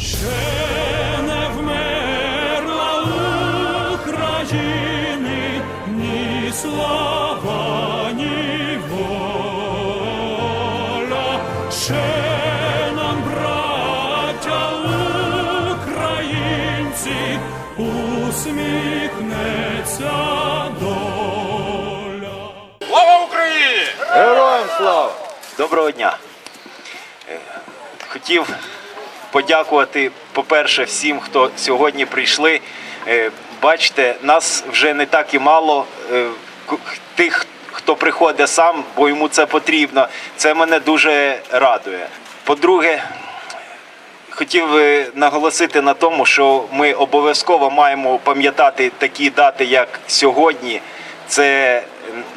Ще не вмерла України ні слава, ні воля. Ще нам, браття українці, усміхнеться доля. Слава Україні! Героям слава! Доброго дня. Е, Хотів подякувати, по-перше, всім, хто сьогодні прийшли. Е, Бачите, нас вже не так і мало. е, Тих, хто приходить сам, бо йому це потрібно. Це мене дуже радує. По-друге, хотів е, наголосити на тому, що ми обов'язково маємо пам'ятати такі дати, як сьогодні. Це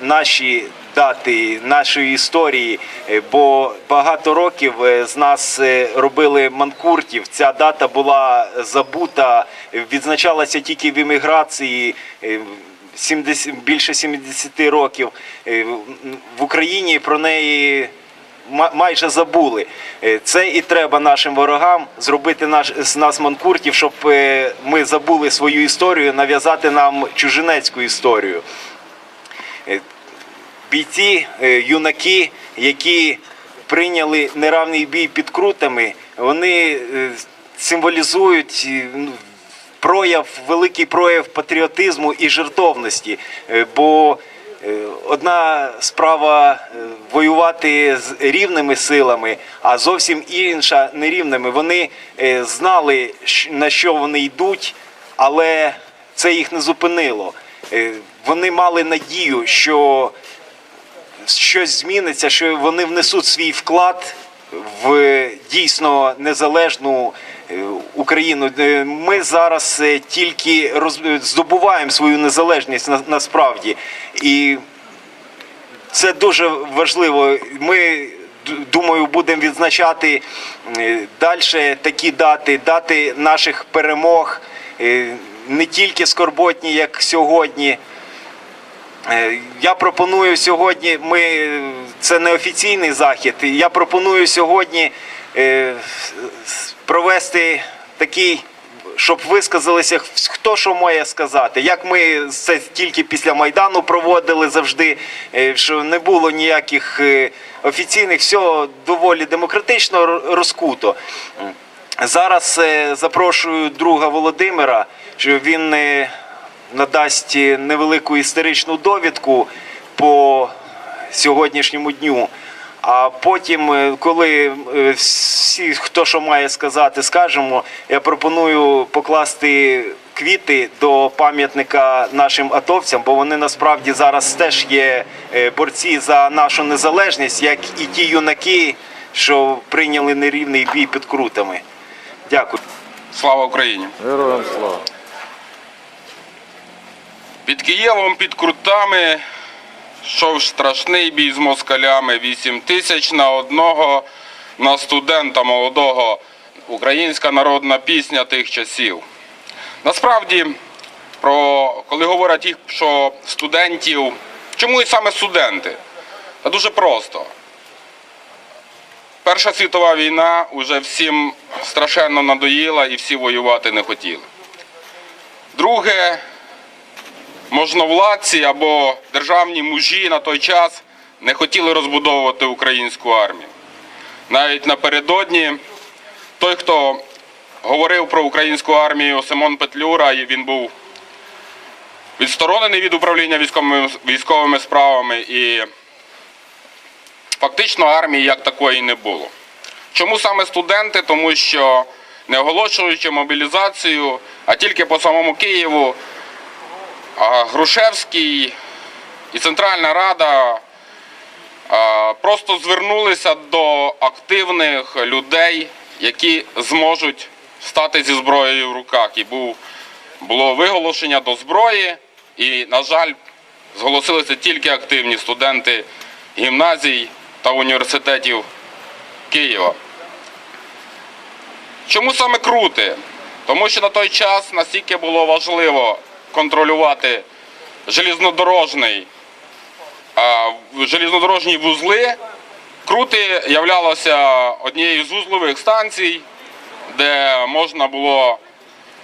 наші дати нашої історії, е, бо багато років е, з нас е, робили манкуртів. Ця дата була забута, відзначалася тільки в імміграції. е, 70, більше 70 років в- Україні про неї майже забули. Це і треба нашим ворогам зробити наш з нас манкуртів, щоб ми забули свою історію, нав'язати нам чужинецьку історію. Бійці, е, юнаки, які прийняли неравний бій під крутами, вони е, символізують е, ну, прояв, великий прояв патріотизму і жертовності. Бо одна справа воювати з рівними силами, а зовсім інша нерівними. Вони знали, на що вони йдуть, але це їх не зупинило. Вони мали надію, що щось зміниться, що вони внесуть свій вклад в дійсно незалежну е, Україну. Е, Ми зараз е, тільки роз- здобуваємо свою незалежність насправді. І це дуже важливо. Ми думаю, будемо відзначати далі такі дати, дати наших перемог, не тільки скорботні, як сьогодні. Е, Я пропоную сьогодні. Ми це не офіційний захід. Я пропоную сьогодні е, провести такий, щоб висказалися хто що має сказати. Як ми це тільки після майдану проводили завжди, е, що не було ніяких офіційних, все доволі демократично розкуто. Зараз запрошую друга Володимира, що він надасть невелику історичну довідку по сьогоднішньому дню. А потім, е, коли е, всі, хто що має сказати, скажемо, я пропоную покласти квіти до пам'ятника нашим атовцям, бо вони насправді зараз теж є е, борці за нашу незалежність, як і ті юнаки, що прийняли нерівний бій під крутами. Дякую. Слава Україні! Героям слава! Під Києвом, під крутами йшов страшний бій з москалями. Вісім тисяч на одного на студента молодого. Українська народна пісня тих часів. Насправді, про, коли говорять їх, що студентів, чому і саме студенти? Та дуже просто. Перша світова війна вже всім страшенно надоїла і всі воювати не хотіли. Друге, можновладці або державні мужі на той час не хотіли розбудовувати українську армію. Навіть напередодні той, хто говорив про українську армію Симон Петлюра, і він був відсторонений від управління військовими, військовими справами і фактично армії як такої не було. Чому саме студенти? Тому що не оголошуючи мобілізацію, а тільки по самому Києву Грушевський і Центральна Рада просто звернулися до активних людей, які зможуть стати зі зброєю в руках. І було виголошення до зброї, і, на жаль, зголосилися тільки активні студенти гімназій та університетів Києва. Чому саме крути? Тому що на той час настільки було важливо контролювати железнодорожний, железнодорожні вузли. Крути являлося однією з вузлових станцій, де можна було,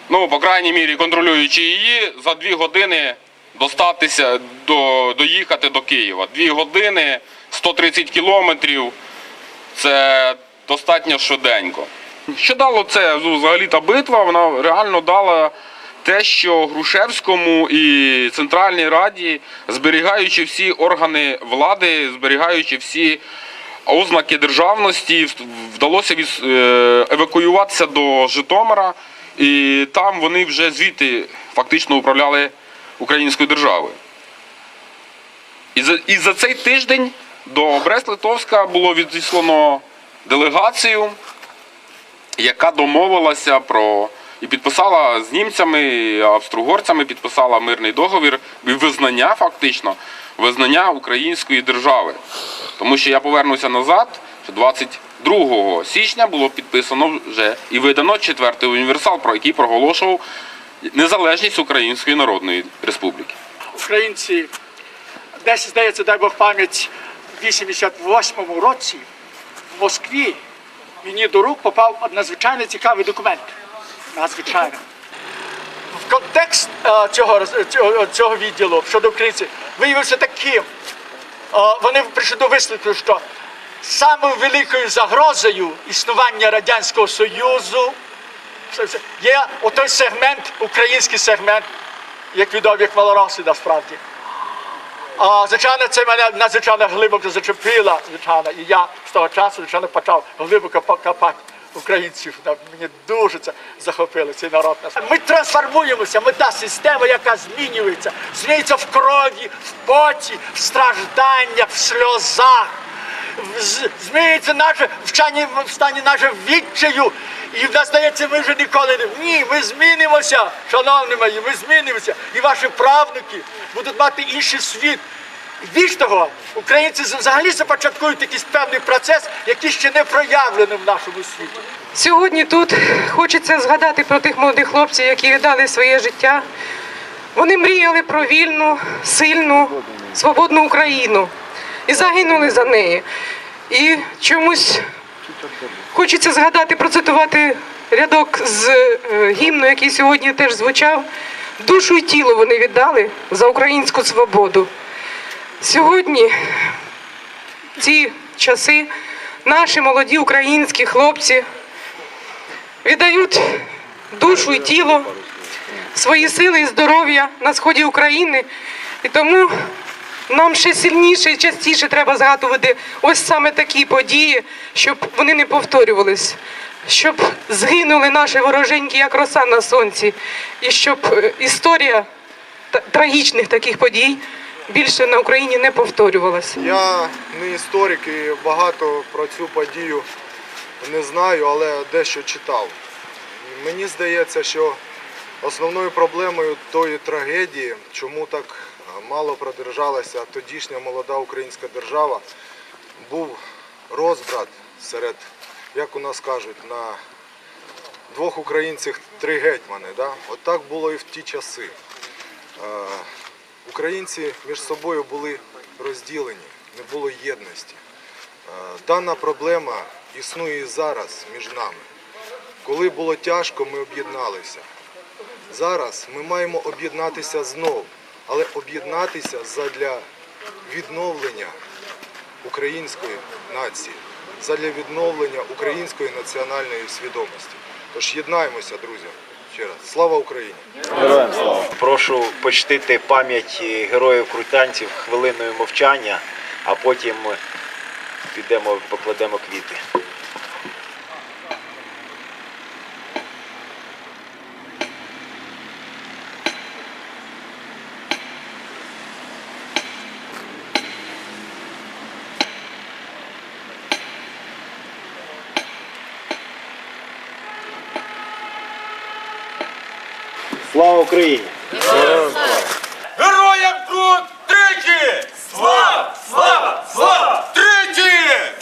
ну, по крайній мірі, контролюючи її, за дві години достатися, до, доїхати до Києва. Дві години, 130 кілометрів це достатньо швиденько. Що дало це взагалі та битва? Вона реально дала те, що Грушевському і Центральній Раді, зберігаючи всі органи влади, зберігаючи всі ознаки державності, вдалося е, евакуюватися до Житомира, і там вони вже звідти фактично управляли українською державою. І за, цей тиждень до Брест-Литовська було відіслано делегацію, яка домовилася про і підписала з німцями, і австро-угорцями, підписала мирний договір і визнання фактично визнання української держави. Тому що я повернуся назад, що 22 січня було підписано вже і видано четвертий універсал, про який проголошував незалежність Української Народної Республіки. українці десь, здається, дай Бог пам'ять, в 88-му році в Москві мені до рук попав надзвичайно цікавий документ. Надзвичайно. Контекст е, цього, цього, цього відділу щодо українців виявився таким. Е, Вони прийшли до висновку, що самою великою загрозою існування Радянського Союзу є отой сегмент, український сегмент, як відомі, як малороси насправді. А, звичайно, це мене надзвичайно глибоко зачепило, звичайно, і я з того часу, звичайно, почав глибоко копати українців. Мені дуже це захопило, цей народ. Ми трансформуємося, ми та система, яка змінюється. Змінюється в крові, в поті, в стражданнях, в сльозах. Змінюється наше в стані, в стані наше відчаю. І в нас здається, ми вже ніколи не. Ні, ми змінимося, шановні мої, ми змінимося. І ваші правнуки будуть мати інший світ. Більш того, українці взагалі започаткують якийсь певний процес, який ще не проявлений в нашому світі. Сьогодні тут хочеться згадати про тих молодих хлопців, які віддали своє життя. Вони мріяли про вільну, сильну, свободну Україну і загинули за неї. І чомусь хочеться згадати, процитувати рядок з е, гімну, який сьогодні теж звучав. Душу і тіло вони віддали за українську свободу. Сьогодні ці часи наші молоді українські хлопці віддають душу і тіло, свої сили і здоров'я на сході України. І тому нам ще сильніше і частіше треба згадувати ось саме такі події, щоб вони не повторювались, щоб згинули наші вороженьки, як роса на сонці, і щоб е, історія трагічних таких подій більше на Україні не повторювалася. Я не історик і багато про цю подію не знаю, але дещо читав. Мені здається, що основною проблемою тої трагедії, чому так мало продержалася тодішня молода українська держава, був розбрат серед, як у нас кажуть, на двох українців три гетьмани. Да? От так було і в ті часи. Українці між собою були розділені, не було єдності. Е, Дана проблема існує і зараз між нами. Коли було тяжко, ми об'єдналися. Зараз ми маємо об'єднатися знов, але об'єднатися задля відновлення української нації, задля відновлення української національної свідомості. Тож єднаємося, друзі. Ще раз. Слава Україні! Героям слава. Прошу почтити пам'ять героїв крутянців хвилиною мовчання, а потім підемо покладемо квіти. Слава Україні! Героям тут тричі! Слава! Слава! Слава! Тричі!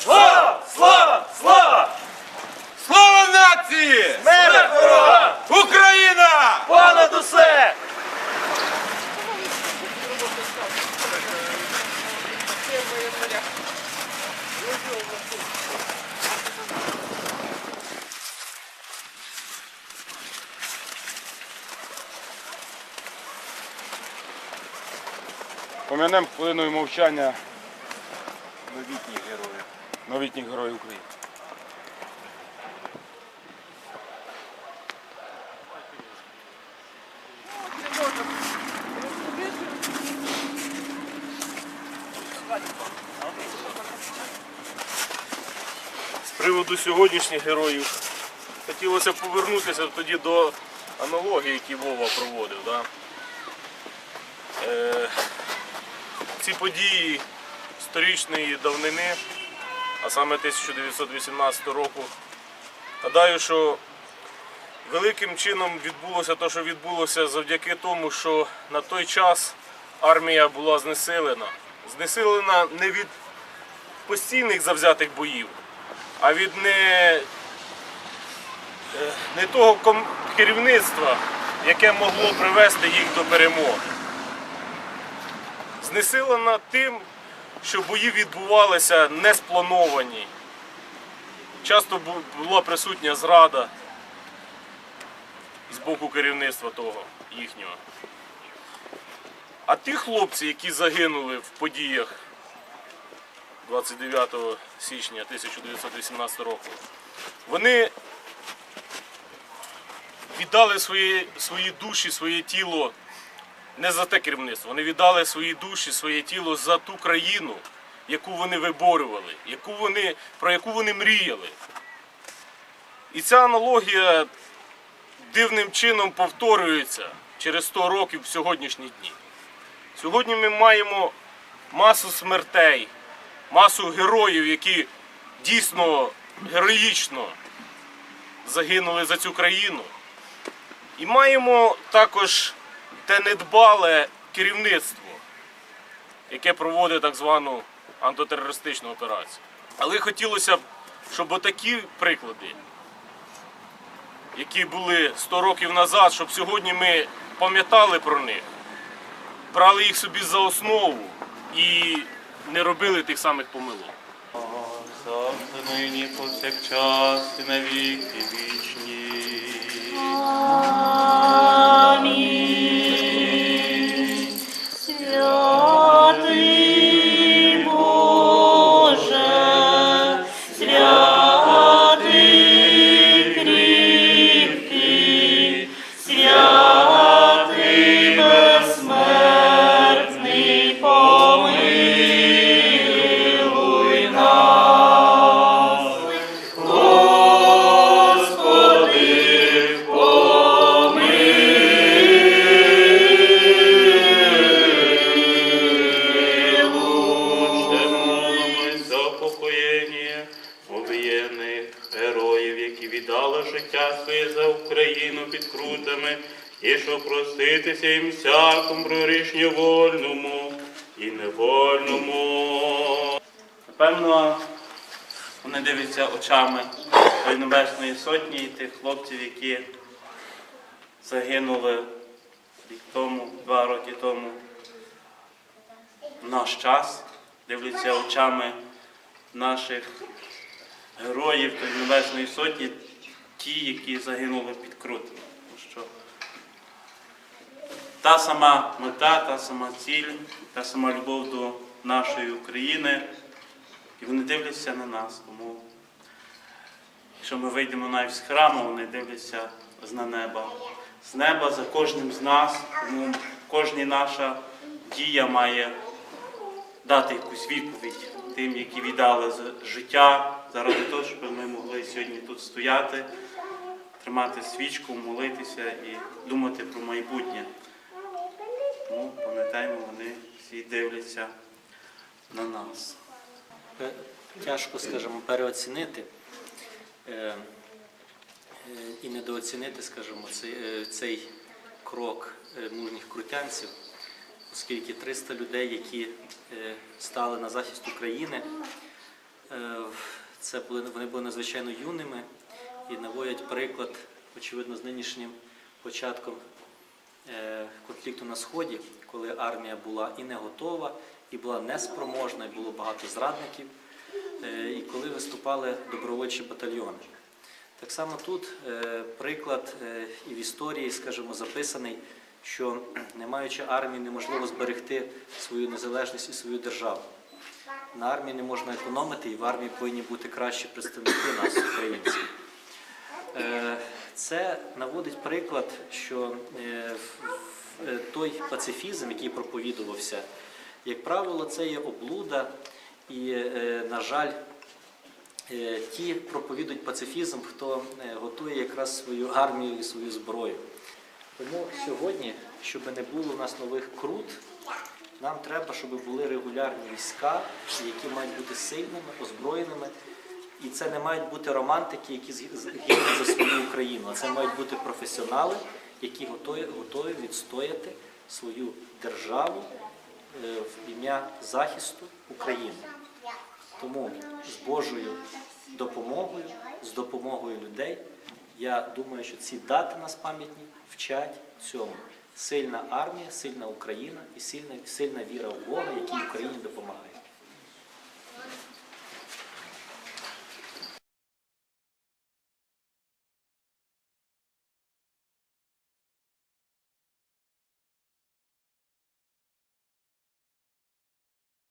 Слава! Слава! Слава! Слава нації! Помянемо хвилиною мовчання новітніх героїв. Новітніх героїв України. з приводу сьогоднішніх героїв хотілося б повернутися тоді до аналогії, які Вова проводив. Да? Е, ці події сторічної давнини, а саме 1918 року, гадаю, що великим чином відбулося те, що відбулося завдяки тому, що на той час армія була знесилена. Знесилена не від постійних завзятих боїв, а від не, е, не того керівництва, яке могло привести їх до перемоги. Знесилена тим, що бої відбувалися не сплановані. Часто була присутня зрада з боку керівництва того їхнього. А ті хлопці, які загинули в подіях 29 січня 1918 року. Вони віддали свої, свої душі, своє тіло не за те керівництво. Вони віддали свої душі, своє тіло за ту країну, яку вони виборювали, яку вони, про яку вони мріяли. І ця аналогія дивним чином повторюється через 100 років в сьогоднішні дні. Сьогодні ми маємо масу смертей, масу героїв, які дійсно героїчно загинули за цю країну. І маємо також те недбале керівництво, яке проводить так звану антитерористичну операцію. Але хотілося б, щоб отакі приклади, які були 100 років назад, щоб сьогодні ми пам'ятали про них, брали їх собі за основу і не робили тих самих помилок. Завжди нині повсякчас і на віки вічні. Проститися їм всякому прорішню вольному і невольному. Напевно, вони дивляться очами Тої Небесної Сотні і тих хлопців, які загинули рік тому, два роки тому в наш час, дивляться очами наших героїв Тої Небесної Сотні, ті, які загинули під крутами. Та сама мета, та сама ціль, та сама любов до нашої України. І вони дивляться на нас. Тому, якщо ми вийдемо навіть з храму, вони дивляться з на неба. З неба за кожним з нас, тому кожна наша дія має дати якусь відповідь тим, які віддали життя заради того, щоб ми могли сьогодні тут стояти, тримати свічку, молитися і думати про майбутнє. Пам'ятаємо, вони всі дивляться на нас. Тяжко, скажімо, переоцінити е, е, і недооцінити, скажімо, цей, е, цей крок е, мужніх крутянців, оскільки 300 людей, які е, стали на захист України, е, це були, вони були надзвичайно юними і наводять приклад, очевидно, з нинішнім початком е, конфлікту на Сході, коли армія була і не готова, і була неспроможна, і було багато зрадників, е, і коли виступали добровольчі батальйони. Так само тут е, приклад е, і в історії, скажімо, записаний, що не маючи армії, неможливо зберегти свою незалежність і свою державу. На армії не можна економити, і в армії повинні бути кращі представники нас, українців. Це наводить приклад, що е, е, той пацифізм, який проповідувався, як правило, це є облуда, і, е, на жаль, ті проповідують пацифізм, хто готує якраз свою армію і свою зброю. Тому сьогодні, щоб не було у нас нових крут, нам треба, щоб були регулярні війська, які мають бути сильними, озброєними. І це не мають бути романтики, які гинуть за свою Україну, а це мають бути професіонали, які готові, готові відстояти свою державу е, в ім'я захисту України. Тому з Божою допомогою, з допомогою людей, я думаю, що ці дати нас пам'ятні вчать цьому. Сильна армія, сильна Україна і сильна, сильна віра в Бога, який Україні допомагає.